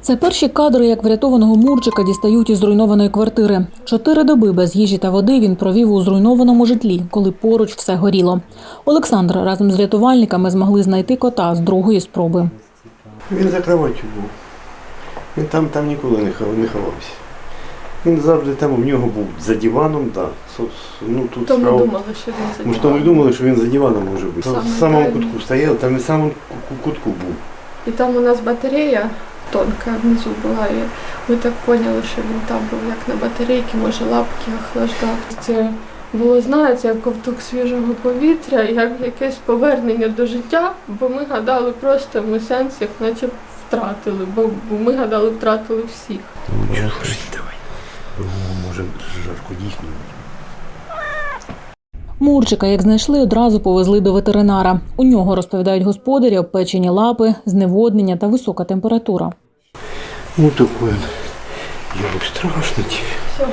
Це перші кадри, як врятованого Мурчика дістають із зруйнованої квартири. Чотири доби без їжі та води він провів у зруйнованому житлі, коли поруч все горіло. Олександр разом з рятувальниками змогли знайти кота з другої спроби. Він за кроваттю був. Він там, там ніколи не ховався. Він завжди там у нього був за диваном, да. Ну, тут То ми справа- думали, що він за Ми не думали, що він за диваном може бути. Саме в самому кутку стояв, там і в самому кутку був. І там у нас батарея тонка внизу була. І ми так поняли, що він там був як на батарейці, може лапки охлаждав. Це було, знаєте, як ковток свіжого повітря, як якесь повернення до життя, бо ми гадали просто ми сенс, як наче втратили, бо ми гадали, втратили всіх. Чого жити давай. Бо може жарко дійсно. Мурчика, як знайшли, одразу повезли до ветеринара. У нього розповідають господарі обпечені лапи, зневоднення та висока температура. Ну такой он. Йому страшно тебе.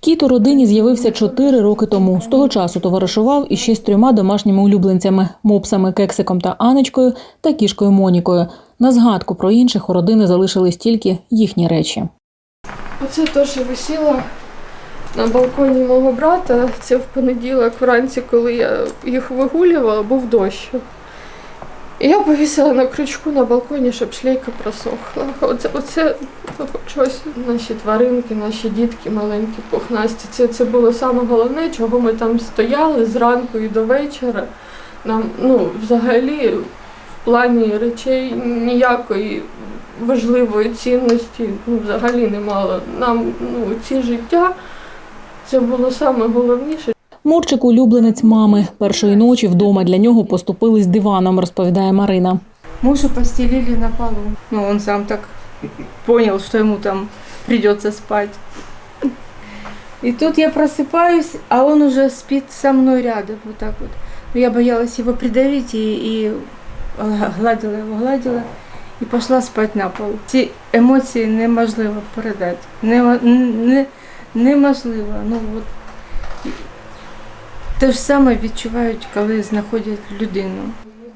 Кіт у родині з'явився чотири роки тому. З того часу товаришував іще з трьома домашніми улюбленцями мопсами Кексиком та Анечкою та кішкою Монікою. На згадку про інших у родини залишились тільки їхні речі. Оце те, що висіло на балконі мого брата. Це в понеділок вранці, коли я їх вигулювала, був дощ. І я повісила на крючку на балконі, щоб шлейка просохла. Оце, оце щось наші тваринки, наші дітки маленькі, пухнасті. Це, це було саме головне, чого ми там стояли зранку і до вечора. Нам ну, взагалі в плані речей ніякої важливої цінності ну, взагалі не мало. Нам ну, ці життя це було саме головніше. Мурчик улюбленець мами. Першої ночі вдома для нього поступились диваном, розповідає Марина. Мужу постелили на полу. Ну, он сам так понял, что ему там придется спать. И тут я просыпаюсь, а он уже спит со мной рядом, вот так вот. Я боялась его придавить и, и гладила его, гладила и пошла спать на пол. Ці емоції неможливо передати. Нема- не, неможливо. Ну, от. Те ж саме відчувають, коли знаходять людину.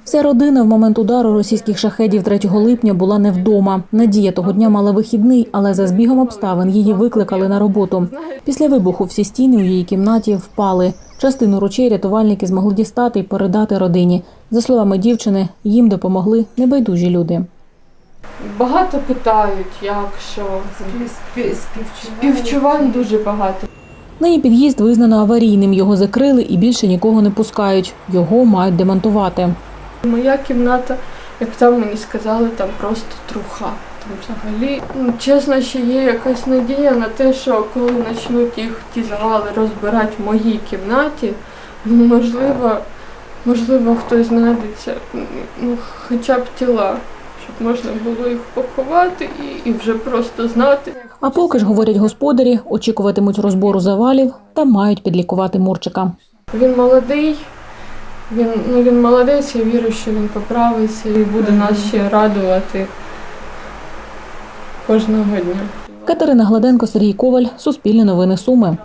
Вся родина в момент удару російських шахедів 3 липня була не вдома. Надія того дня мала вихідний, але за збігом обставин її викликали на роботу. Після вибуху всі стіни у її кімнаті впали. Частину речей рятувальники змогли дістати і передати родині. За словами дівчини, їм допомогли небайдужі люди. Багато питають, як що. Співчувань дуже багато. Нині під'їзд визнано аварійним. Його закрили і більше нікого не пускають. Його мають демонтувати. Моя кімната, як там мені сказали, там просто труха. Там взагалі, ну, чесно, ще є якась надія на те, що коли почнуть їх ті завали розбирати в моїй кімнаті, ну, можливо, можливо, хтось знайдеться, ну, хоча б тіла, щоб можна було їх поховати і, і вже просто знати. А поки ж говорять господарі, очікуватимуть розбору завалів та мають підлікувати Мурчика. Він молодий, він, ну, він молодець, я вірю, що він поправиться і буде нас ще радувати кожного дня. Катерина Гладенко, Сергій Коваль, Суспільне новини Суми.